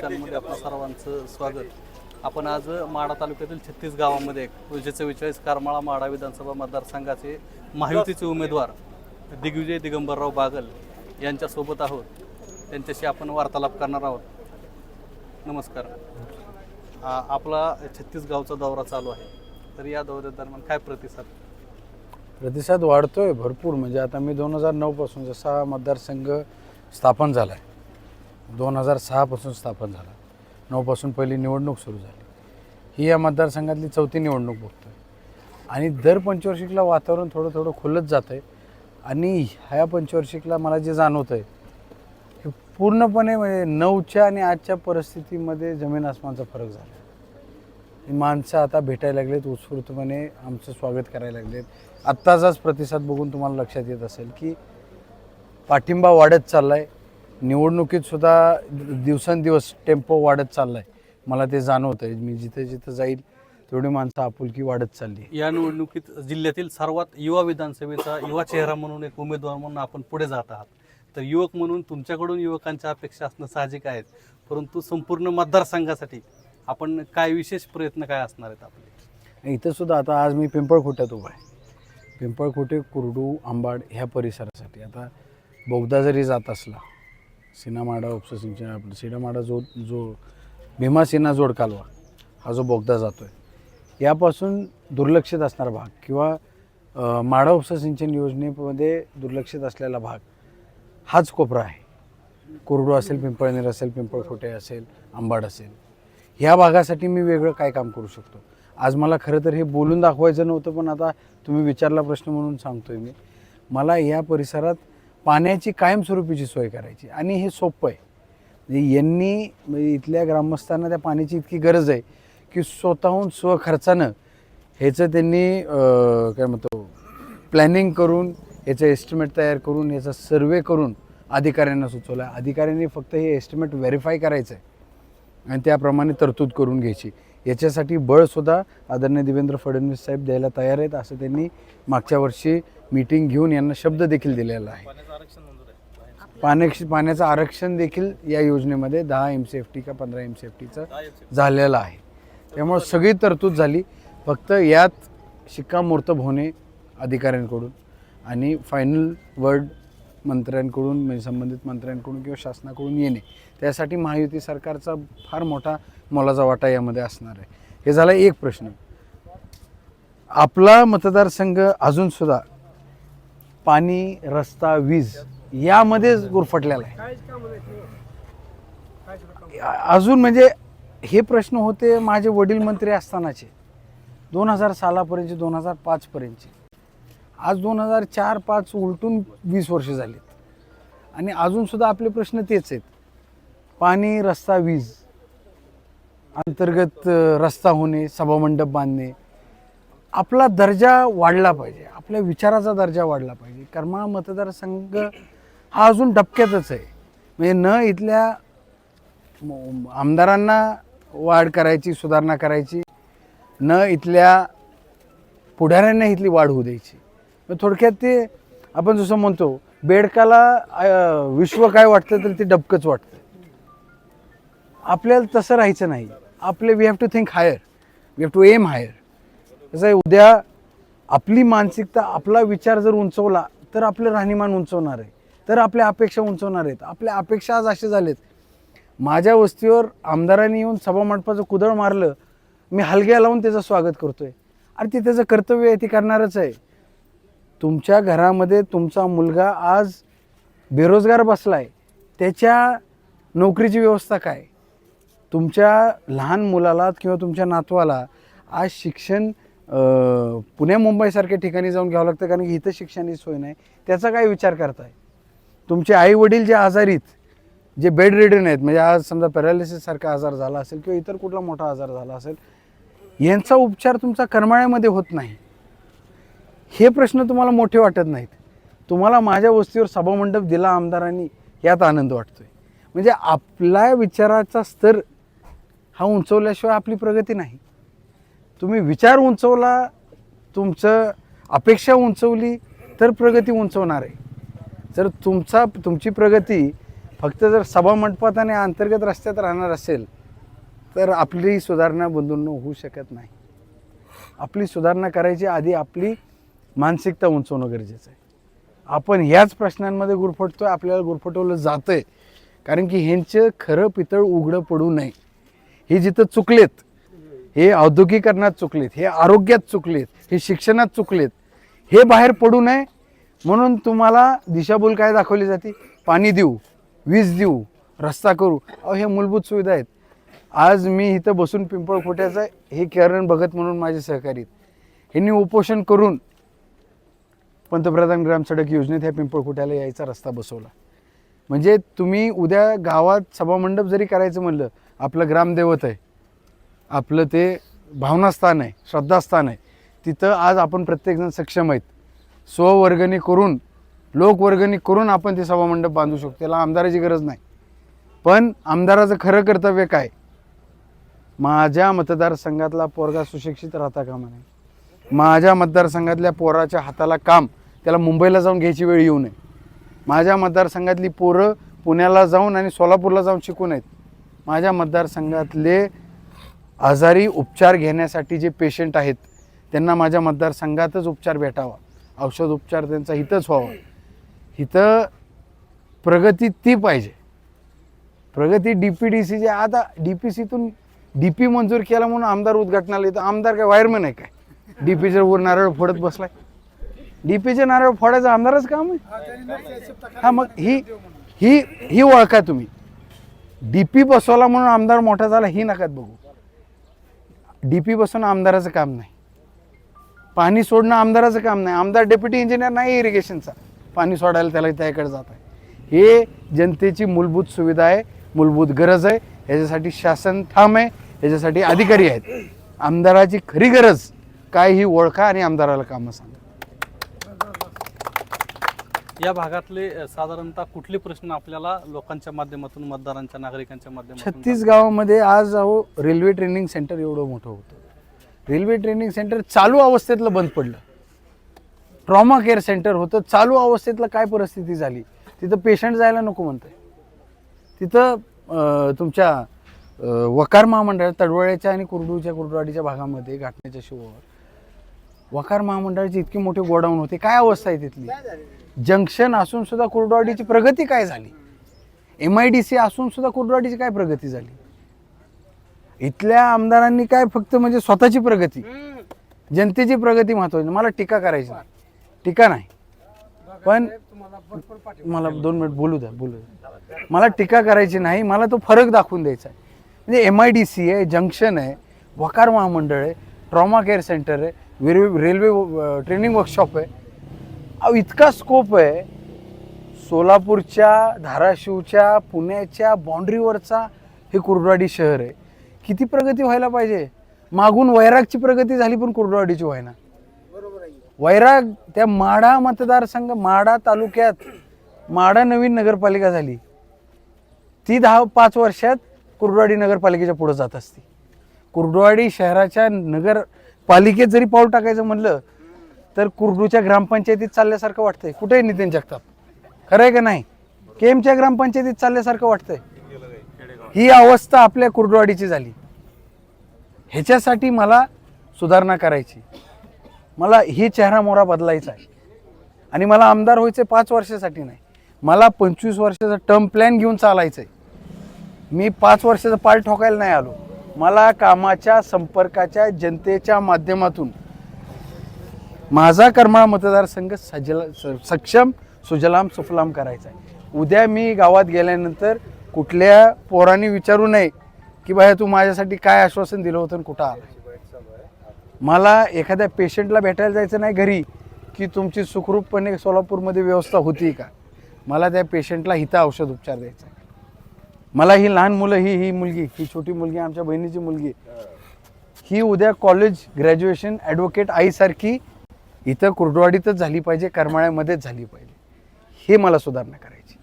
चॅनलमध्ये आपलं सर्वांचं स्वागत. आपण आज माडा तालुक्यातील छत्तीस गावामध्ये एकशे चव्वेचाळीस करमाळा माडा विधानसभा मतदारसंघाचे महायुतीचे उमेदवार दिग्विजय दिगंबरराव बागल यांच्यासोबत आहोत. त्यांच्याशी आपण वार्तालाप करणार आहोत. नमस्कार. आ, आपला छत्तीस गावचा दौरा चालू आहे. तर या दौऱ्यादरम्यान काय प्रतिसाद? प्रतिसाद वाढतोय भरपूर. म्हणजे आता मी दोन हजार नऊपासून जसा मतदारसंघ स्थापन झाला आहे दोन हजार सहापासून स्थापन झाला. नऊपासून पहिली निवडणूक सुरू झाली. ही या मतदारसंघातली चौथी निवडणूक बघतो आहे आणि दर पंचवार्षिकला वातावरण थोडं थोडं खुलत जातं आहे आणि ह्या पंचवार्षिकला मला जे जाणवतं आहे हे पूर्णपणे म्हणजे नऊच्या आणि आजच्या परिस्थितीमध्ये जमीन आसमानचा फरक झाला माणसं आता भेटायला लागलेत उत्स्फूर्तपणे आमचं स्वागत करायला लागलेत. आत्ताचाच प्रतिसाद बघून तुम्हाला लक्षात येत असेल की पाठिंबा वाढत चालला आहे निवडणुकीत सुद्धा दिवसेंदिवस टेम्पो वाढत चालला आहे मला ते जाणवत आहे मी जिथे जिथं जाईल तेवढी माणसं आपुलकी वाढत चालली. या निवडणुकीत जिल्ह्यातील सर्वात युवा विधानसभेचा युवा चेहरा म्हणून एक उमेदवार म्हणून आपण पुढे जात आहात. तर युवक म्हणून तुमच्याकडून युवकांच्या अपेक्षा असणं साहजिक आहेत परंतु संपूर्ण मतदारसंघासाठी आपण काय विशेष प्रयत्न काय असणार आहेत आपले? इथं सुद्धा आता आज मी पिंपळखुट्यात उभा आहे. पिंपळखुटे कुरडू आंबाड ह्या परिसरासाठी. आता बोगदा जरी जात असला सिनामाडा उपसा सिंचन आपलं सिनामाडा जो जो भीमा सिन्हा जोड कालवा हा जो बोगदा जातो आहे यापासून दुर्लक्षित असणारा भाग किंवा माडा उपसा सिंचन योजनेमध्ये दुर्लक्षित असलेला भाग हाच कोपरा आहे. कुरडू असेल पिंपळनेर असेल पिंपळखोटे असेल आंबाड असेल ह्या भागासाठी मी वेगळं काय काम करू शकतो? आज मला खरं तर हे बोलून दाखवायचं नव्हतं पण आता तुम्ही विचारला प्रश्न म्हणून सांगतोय मी. मला या परिसरात पाण्याची कायमस्वरूपीची सोय करायची. आणि हे सोपं आहे. म्हणजे यांनी म्हणजे इथल्या ग्रामस्थांना त्या पाण्याची इतकी गरज आहे की स्वतःहून स्वखर्चानं ह्याचं त्यांनी काय म्हणतो प्लॅनिंग करून याचं एस्टिमेट तयार करून ह्याचा सर्वे करून अधिकाऱ्यांना सुचवला. अधिकाऱ्यांनी फक्त हे एस्टिमेट व्हेरीफाय करायचं आहे आणि त्याप्रमाणे तरतूद करून घ्यायची. याच्यासाठी बळसुद्धा आदरणीय देवेंद्र फडणवीस साहेब द्यायला तयार आहेत असं त्यांनी मागच्या वर्षी मीटिंग घेऊन यांना शब्द देखील दिलेला आहे. पाण्या पाण्याचं आरक्षण देखील या योजनेमध्ये दहा एम सी एफ टी का पंधरा एम सी एफ टीचं झालेलं आहे. त्यामुळे सगळी तरतूद झाली. फक्त यात शिक्कामोर्तब होणे अधिकाऱ्यांकडून आणि फायनल वर्ड मंत्र्यांकडून म्हणजे संबंधित मंत्र्यांकडून किंवा शासनाकडून येणे. त्यासाठी महायुती सरकारचा फार मोठा मोलाचा वाटा यामध्ये असणार आहे. हे झाला एक प्रश्न. आपला मतदारसंघ अजूनसुद्धा पाणी रस्ता वीज यामध्येच गुरफटलेला आहे. अजून म्हणजे हे प्रश्न होते माझे वडील मंत्री असतानाचे. दोन हजार सालापर्यंतचे दोन हजार पाचपर्यंतचे. आज दोन हजार चार पाच उलटून वीस वर्ष झालीत. आणि अजूनसुद्धा आपले प्रश्न तेच आहेत. पाणी रस्ता वीज. अंतर्गत रस्ता होणे सभामंडप बांधणे. आपला दर्जा वाढला पाहिजे. आपल्या विचाराचा दर्जा वाढला पाहिजे. करमाळा मतदारसंघ हा अजून डबक्यातच आहे. म्हणजे न इथल्या आमदारांना वाढ करायची सुधारणा करायची न इथल्या पुढाऱ्यांना इथली वाढ होऊ द्यायची. मग थोडक्यात ते आपण जसं म्हणतो बेडकाला विश्व काय वाटतं तर ते डबकंच वाटतं. आपल्याला तसं राहायचं नाही. आपले we have to think higher we have to aim higher कसं आहे उद्या आपली मानसिकता आपला विचार जर उंचवला तर आपलं राहणीमान उंचवणार आहे. तर आपल्या अपेक्षा उंचवणार आहेत. आपल्या अपेक्षा आज असे झालेत. माझ्या वस्तीवर आमदारांनी येऊन सभामंडपाचं कुदळ मारलं. मी हलग्या लावून त्याचं स्वागत करतोय. अरे ते त्याचं कर्तव्य आहे ते करणारच आहे. तुमच्या घरामध्ये तुमचा मुलगा आज बेरोजगार बसलाय. त्याच्या नोकरीची व्यवस्था काय? तुमच्या लहान मुलाला किंवा तुमच्या नातवाला आज शिक्षण पुणे मुंबईसारख्या ठिकाणी जाऊन घ्यावं लागतं कारण की इथं शिक्षणाची सोय नाही. त्याचा काय विचार करताय? तुमचे आई वडील जे आजारीत जे बेड रिडन आहेत म्हणजे आज समजा पॅरालिसिससारखा आजार झाला असेल किंवा इतर कुठला मोठा आजार झाला असेल यांचा उपचार तुमचा करमाळ्यामध्ये होत नाही. हे प्रश्न तुम्हाला मोठे वाटत नाहीत. तुम्हाला माझ्या वस्तीवर सभामंडप दिला आमदारांनी यात आनंद वाटतोय. म्हणजे आपल्या विचाराचा स्तर हा उंचवल्याशिवाय आपली प्रगती नाही. तुम्ही विचार उंचवला तुमचं अपेक्षा उंचवली तर प्रगती उंचवणार आहे. जर तुमचा तुमची प्रगती फक्त जर सभा मंडपात आणि अंतर्गत रस्त्यात राहणार असेल तर आपली सुधारणा बंधूंनो होऊ शकत नाही. आपली सुधारणा करायची आधी आपली मानसिकता उंचवणं गरजेचं आहे. आपण ह्याच प्रश्नांमध्ये गुरफटतो आहे आपल्याला गुरफटवलं जातं आहे कारण की ह्यांचं खरं पितळ उघडं पडू नये. हे जिथं चुकलेत हे औद्योगिकरणात चुकलेत हे आरोग्यात चुकलेत हे शिक्षणात चुकलेत हे बाहेर पडू नये. म्हणून तुम्हाला दिशाभूल काय दाखवली जाते? पाणी देऊ वीज देऊ रस्ता करू. अहो हे मूलभूत सुविधा आहेत. आज मी इथं बसून पिंपळखोट्याचं हे किरण भगत म्हणून माझे सहकारी ह्यांनी उपोषण करून पंतप्रधान ग्राम सडक योजनेत ह्या पिंपळखोट्याला यायचा रस्ता बसवला. म्हणजे तुम्ही उद्या गावात सभामंडप जरी करायचं म्हणलं आपलं ग्रामदैवत आहे. आपलं ते भावनास्थान आहे श्रद्धास्थान आहे. तिथं आज आपण प्रत्येकजण सक्षम आहेत. स्ववर्गणी करून लोकवर्गणी करून आपण ते सभामंडप बांधू शकतो. त्याला आमदाराची गरज नाही. पण आमदाराचं खरं कर्तव्य काय? माझ्या मतदारसंघातला पोरगा सुशिक्षित राहता कामा नये. माझ्या मतदारसंघातल्या पोराच्या हाताला काम त्याला मुंबईला जाऊन घ्यायची वेळ येऊ नये. माझ्या मतदारसंघातली पोरं पुण्याला जाऊन आणि सोलापूरला जाऊन शिकू नयेत. माझ्या मतदारसंघातले आजारी उपचार घेण्यासाठी जे पेशंट आहेत त्यांना माझ्या मतदारसंघातच उपचार भेटावा. औषध उपचार त्यांचा हितच व्हावा. इथं प्रगती ती पाहिजे. प्रगती डी पी डी सी जे आता डी पी सीतून डी पी मंजूर केला म्हणून आमदार उद्घाटनाला येतो. आमदार काय वायरमॅन आहे काय? डी पीचे वर नारळ फोडत बसलाय. डी पीचे नारळ फोडायचं आमदारच काम आहे. हा मग ही ही ही ओळखा तुम्ही. डी पी बसवला म्हणून आमदार मोठा झाला ही नकात बघू. डी पी बसवणं आमदाराचं काम नाही. पाणी सोडणं आमदाराचं काम नाही. आमदार डेप्युटी इंजिनियर नाही इरिगेशनचा पाणी सोडायला त्याला त्याकडे जात आहे. हे जनतेची मूलभूत सुविधा आहे मूलभूत गरज आहे. याच्यासाठी शासन ठाम आहे याच्यासाठी अधिकारी आहेत. आमदाराची खरी गरज काय ही ओळखा आणि आमदाराला कामं सांगा. या भागातले साधारणतः कुठले प्रश्न आपल्याला लोकांच्या माध्यमातून मतदारांच्या नागरिकांच्या माध्यमातून छत्तीस गावामध्ये आज अहो रेल्वे ट्रेनिंग सेंटर एवढं मोठं होतं. रेल्वे ट्रेनिंग सेंटर चालू अवस्थेतलं बंद पडलं. ट्रॉमा केअर सेंटर होतं चालू अवस्थेतलं काय परिस्थिती झाली? तिथं पेशंट जायला नको म्हणतंय. तिथं तुमच्या वकार महामंडळ तडवळ्याच्या आणि कुर्डूच्या कुर्डवाडीच्या भागामध्ये घाटण्याच्या शिवावर वकार महामंडळाची इतकी मोठी गोडाऊन होते. काय अवस्था आहे तिथली? जंक्शन असून सुद्धा कुर्डवाडीची प्रगती काय झाली? एम आय डी सी असून सुद्धा कुर्डवाडीची काय प्रगती झाली? इथल्या आमदारांनी काय फक्त म्हणजे स्वतःची प्रगती. जनतेची प्रगती महत्वाची मला टीका करायची नाही. टीका नाही. पण मला दोन मिनिट बोलू द्या बोलू द्या. मला टीका करायची नाही. मला तो फरक दाखवून द्यायचा आहे. म्हणजे एम आय डी सी आहे जंक्शन आहे वकार महामंडळ आहे ट्रॉमा केअर सेंटर आहे रेल्वे रेल्वे ट्रेनिंग वर्कशॉप आहे. अहो इतका स्कोप आहे. सोलापूरच्या धाराशिवच्या पुण्याच्या बाँड्रीवरचा हे कुर्डवाडी शहर आहे. किती प्रगती व्हायला पाहिजे? मागून वैरागची प्रगती झाली पण कुर्डवाडीची व्हायना. वैराग त्या माढा मतदारसंघ माढा तालुक्यात माढा नवीन नगरपालिका झाली. ती दहा पाच वर्षात कुर्डवाडी नगरपालिकेच्या पुढे जात असते. कुर्डवाडी शहराच्या नगरपालिकेत जरी पाऊल टाकायचं म्हणलं तर कुर्डूच्या ग्रामपंचायतीत चालल्यासारखं वाटतंय. कुठे नितीन जगताप. खरं आहे का नाही? केमच्या ग्रामपंचायतीत चालल्यासारखं वाटतंय. ही अवस्था आपल्या कुर्डवाडीची झाली. ह्याच्यासाठी मला सुधारणा करायची. मला ही चेहरा मोहरा बदलायचा आहे. आणि मला आमदार व्हायचे पाच वर्षासाठी नाही. मला पंचवीस वर्षाचा टर्म प्लॅन घेऊन चालायचं आहे मी पाच वर्षाचा पाल ठोकायला नाही आलो. मला कामाच्या संपर्काच्या जनतेच्या माध्यमातून माझा करमाळा मतदारसंघ सजल स- सक्षम सुजलाम सुफलाम करायचा आहे. उद्या मी गावात गेल्यानंतर कुठल्या पोरांनी विचारू नये की बाया तू माझ्यासाठी काय आश्वासन दिलं होतं आणि कुठं आलं? मला एखाद्या पेशंटला भेटायला जायचं नाही घरी की तुमची सुखरूपपणे सोलापूरमध्ये व्यवस्था होती का? मला त्या पेशंटला हिता औषध उपचार द्यायचा आहे. मला ही लहान मुलं ही ही मुलगी ही छोटी मुलगी आमच्या बहिणीची मुलगी ही उद्या कॉलेज ग्रॅज्युएशन ॲडव्होकेट आईसारखी इथं कुर्डवाडीतच झाली पाहिजे करमाळ्यामध्येच झाली पाहिजे. हे मला सुधारणा करायची.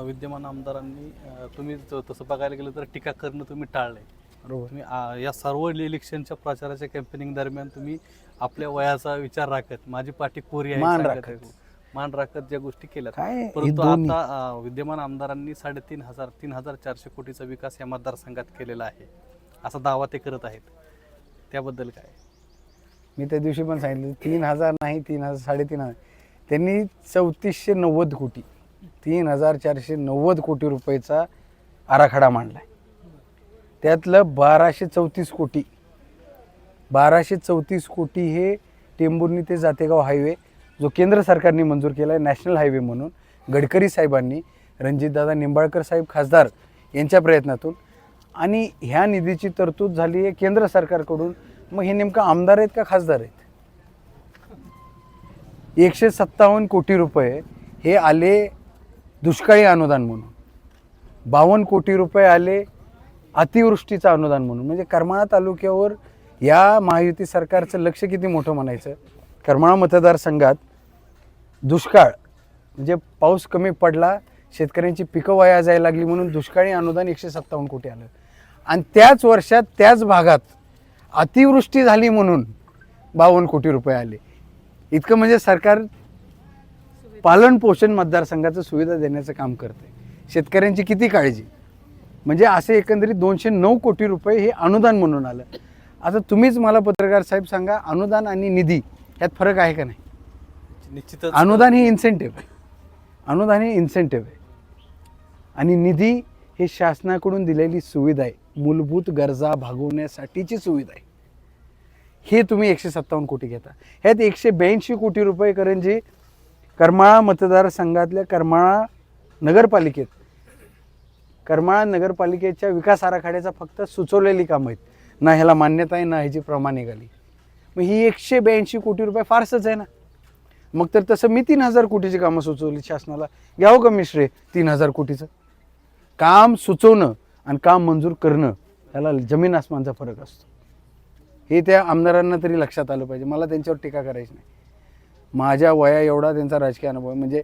विद्यमान आमदारांनी अ, तुम्ही ज- तसं बघायला गेलं तर टीका करणं तुम्ही टाळलंय. बरोबर. तुम्ही आ, या सर्व इलेक्शनच्या प्रचाराच्या कॅम्पेनिंग दरम्यान तुम्ही आपल्या वयाचा विचार राखत माझी पाठी कोरी आहे मान सांगत राखत. आहे. मान राखत ज्या गोष्टी केल्या काय? हे परंतु दोन्ही- आता अं, विद्यमान आमदारांनी साडेतीन हजार तीन हजार चारशे कोटीचा विकास या मतदारसंघात केलेला आहे. असा दावा ते करत आहेत. त्याबद्दल काय? मी त्या दिवशी पण सांगितलं तीन हजार नाही तीन हजार साडेतीन हजार. त्यांनी चौतीसशे नव्वद कोटी तीन हजार चारशे नव्वद कोटी रुपयेचा आराखडा मांडला आहे त्यातलं बाराशे चौतीस कोटी बाराशे चौतीस कोटी हे टेंबुर्णी ते जातेगाव हायवे जो केंद्र सरकारने मंजूर केला आहे नॅशनल हायवे म्हणून गडकरी साहेबांनी रणजितदादा निंबाळकर साहेब खासदार यांच्या प्रयत्नातून. आणि ह्या निधीची तरतूद झाली आहे केंद्र सरकारकडून. मग हे नेमकं आमदार आहेत का खासदार आहेत? एकशे सत्तावन्न कोटी रुपये हे आले दुष्काळी अनुदान म्हणून. बावन्न कोटी रुपये आले अतिवृष्टीचं अनुदान म्हणून. म्हणजे करमाळा तालुक्यावर या महायुती सरकारचं लक्ष किती मोठं म्हणायचं? करमाळा मतदारसंघात दुष्काळ म्हणजे पाऊस कमी पडला शेतकऱ्यांची पिकं वाया जायला लागली म्हणून दुष्काळी अनुदान एकशे सत्तावन्न कोटी आलं. आणि त्याच वर्षात त्याच भागात अतिवृष्टी झाली म्हणून बावन्न कोटी रुपये आले. इतकं म्हणजे सरकार पालन पोषण मतदारसंघाचं सुविधा देण्याचं काम करते शेतकऱ्यांची किती काळजी? म्हणजे असे एकंदरीत दोनशे नऊ कोटी रुपये हे अनुदान म्हणून आलं. आता तुम्हीच मला पत्रकार साहेब सांगा अनुदान आणि निधी यात फरक आहे का नाही? निश्चितच. अनुदान हे इन्सेंटिव्ह आहे. अनुदान हे इन्सेंटिव्ह आहे. आणि निधी हे शासनाकडून दिलेली सुविधा आहे. मूलभूत गरजा भागवण्यासाठीची सुविधा आहे. हे तुम्ही एकशे सत्तावन्न कोटी घेता. ह्यात एकशे ब्याऐंशी कोटी रुपये करंजी करमाळा मतदारसंघातल्या करमाळा नगरपालिकेत करमाळा नगरपालिकेच्या विकास आराखड्याचा फक्त सुचवलेली कामं आहेत. ना ह्याला मान्यता आहे ना ह्याची प्रमाण निघाली मग ही एकशे ब्याऐंशी कोटी रुपये फारसंच आहे ना. मग तर तसं मी तीन हजार कोटीची कामं सुचवली शासनाला. घ्यावं का मिश्रे तीन हजार कोटीचं? काम सुचवणं आणि काम मंजूर करणं त्याला जमीन आसमानचा फरक असतो. हे त्या आमदारांना तरी लक्षात आलं पाहिजे. मला त्यांच्यावर टीका करायची नाही. माझ्या वया एवढा त्यांचा राजकीय अनुभव आहे. म्हणजे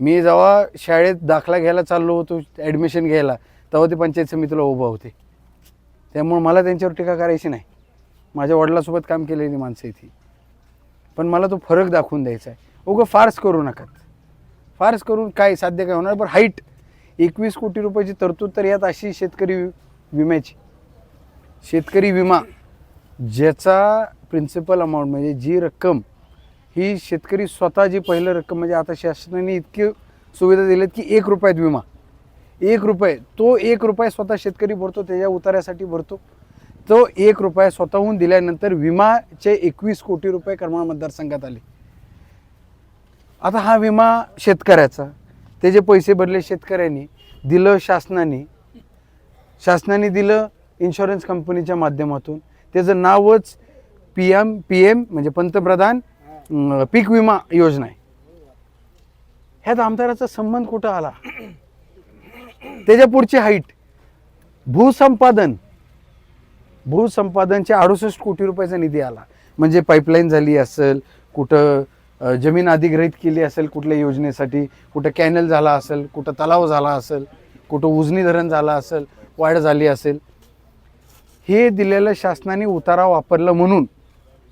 मी जेव्हा शाळेत दाखला घ्यायला चाललो होतो ॲडमिशन घ्यायला तेव्हा ते पंचायत समितीला उभा होते. त्यामुळे मला त्यांच्यावर टीका करायची नाही. माझ्या वडिलासोबत काम केलेली माणसं इथे पण मला तो फरक दाखवून द्यायचा आहे. उगं फार्स करू नका. फार्स करून काय साध्य काय होणार पण हाईट एकवीस कोटी रुपयाची तरतूद तर यात अशी शेतकरी विम्याची. शेतकरी विमा ज्याचा प्रिन्सिपल अमाऊंट म्हणजे जी रक्कम ही शेतकरी स्वतः जी पहिलं रक्कम म्हणजे आता शासनाने इतकी सुविधा दिल्यात की एक रुपयात विमा. एक रुपये तो एक रुपये स्वतः शेतकरी भरतो त्याच्या उतार्यासाठी भरतो. तो एक रुपया स्वतःहून दिल्यानंतर विमाचे एकवीस कोटी रुपये करमाळ मतदारसंघात आले. आता हा विमा शेतकऱ्याचा त्याचे पैसे भरले शेतकऱ्यांनी दिलं शासनाने शासनाने दिलं इन्शुरन्स कंपनीच्या माध्यमातून त्याचं नावच पी एम पी एम म्हणजे पंतप्रधान पीक विमा योजना आहे. ह्यात आमदाराचा संबंध कुठं आला? त्याच्या पुढची हाईट भूसंपादन भूसंपादनचे अडुसष्ट कोटी रुपयाचा निधी आला. म्हणजे पाईपलाईन झाली असेल कुठं जमीन अधिग्रहित केली असेल कुठल्या योजनेसाठी कुठं कॅनल झाला असेल कुठं तलाव झाला असेल कुठं उजनी धरण झाला असेल वाढ झाली असेल. हे दिलेलं शासनाने उतारा वापरलं म्हणून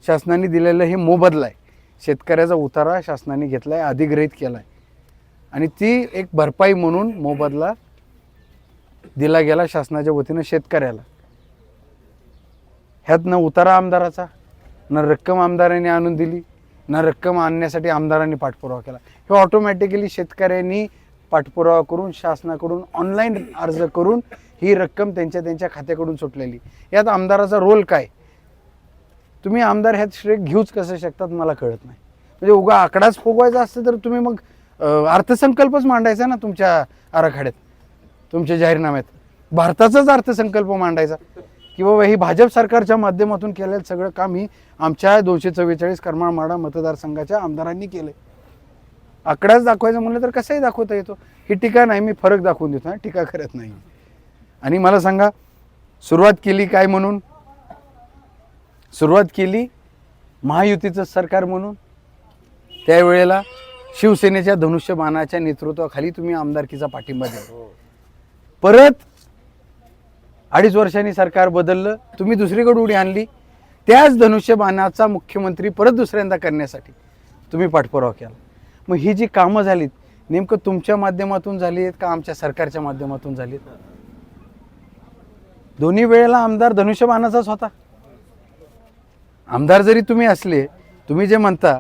शासनाने दिलेलं हे मोबदला आहे. शेतकऱ्याचा उतारा शासनाने घेतला आहे अधिग्रहित केला आहे आणि ती एक भरपाई म्हणून मोबदला दिला गेला शासनाच्या वतीनं शेतकऱ्याला. ह्यात न उतारा आमदाराचा न रक्कम आमदाराने आणून दिली न रक्कम आणण्यासाठी आमदारांनी पाठपुरावा केला. हे ऑटोमॅटिकली शेतकऱ्यांनी पाठपुरावा करून शासनाकडून ऑनलाईन अर्ज करून ही रक्कम त्यांच्या त्यांच्या खात्याकडून सुटलेली. यात आमदाराचा रोल काय? तुम्ही आमदार ह्यात श्रेय घेऊच कसं शकतात मला कळत नाही. म्हणजे उगा आकडाच फुगवायचा असतं तर तुम्ही मग अर्थसंकल्पच मांडायचा ना तुमच्या आराखड्यात तुमच्या जाहीरनाम्यात. भारताचाच अर्थसंकल्प मांडायचा की बाबा ही भाजप सरकारच्या माध्यमातून केलेलं सगळं काम ही आमच्या दोनशे चव्वेचाळीस करमाळमाडा मतदारसंघाच्या आमदारांनी केलं आकडाच दाखवायचं म्हणलं तर कसंही दाखवता येतो. ही टीका नाही मी फरक दाखवून देतो टीका करत नाही. आणि मला सांगा सुरुवात केली काय म्हणून? सुरुवात केली महायुतीचं सरकार म्हणून. त्यावेळेला शिवसेनेच्या धनुष्यबाणाच्या नेतृत्वाखाली तुम्ही आमदारकीचा पाठिंबा दिला. परत अडीच वर्षांनी सरकार बदललं तुम्ही दुसरीकडे उडी आणली. त्याच धनुष्यबाणाचा मुख्यमंत्री परत दुसऱ्यांदा करण्यासाठी तुम्ही पाठपुरावा केला. मग ही जी कामं झालीत नेमकं तुमच्या माध्यमातून झाली आहेत का आमच्या सरकारच्या माध्यमातून झालीत? दोन्ही वेळेला आमदार धनुष्यबाणाचाच होता. आमदार जरी तुम्ही असले तुम्ही जे म्हणता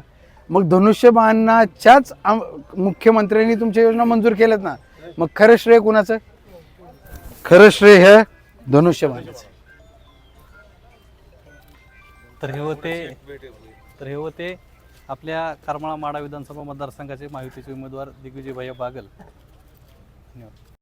मग धनुष्यबाणाच्याच आम- मुख्यमंत्र्यांनी तुमच्या योजना मंजूर केल्यात ना? मग खरं श्रेय कुणाचं? खरं श्रेय हे धनुष्यबाणाचं. तर हे होते तर हे होते आपल्या करमाळा माडा विधानसभा मतदारसंघाचे महायुतीचे उमेदवार दिग्विजय भैया बागल. धन्यवाद.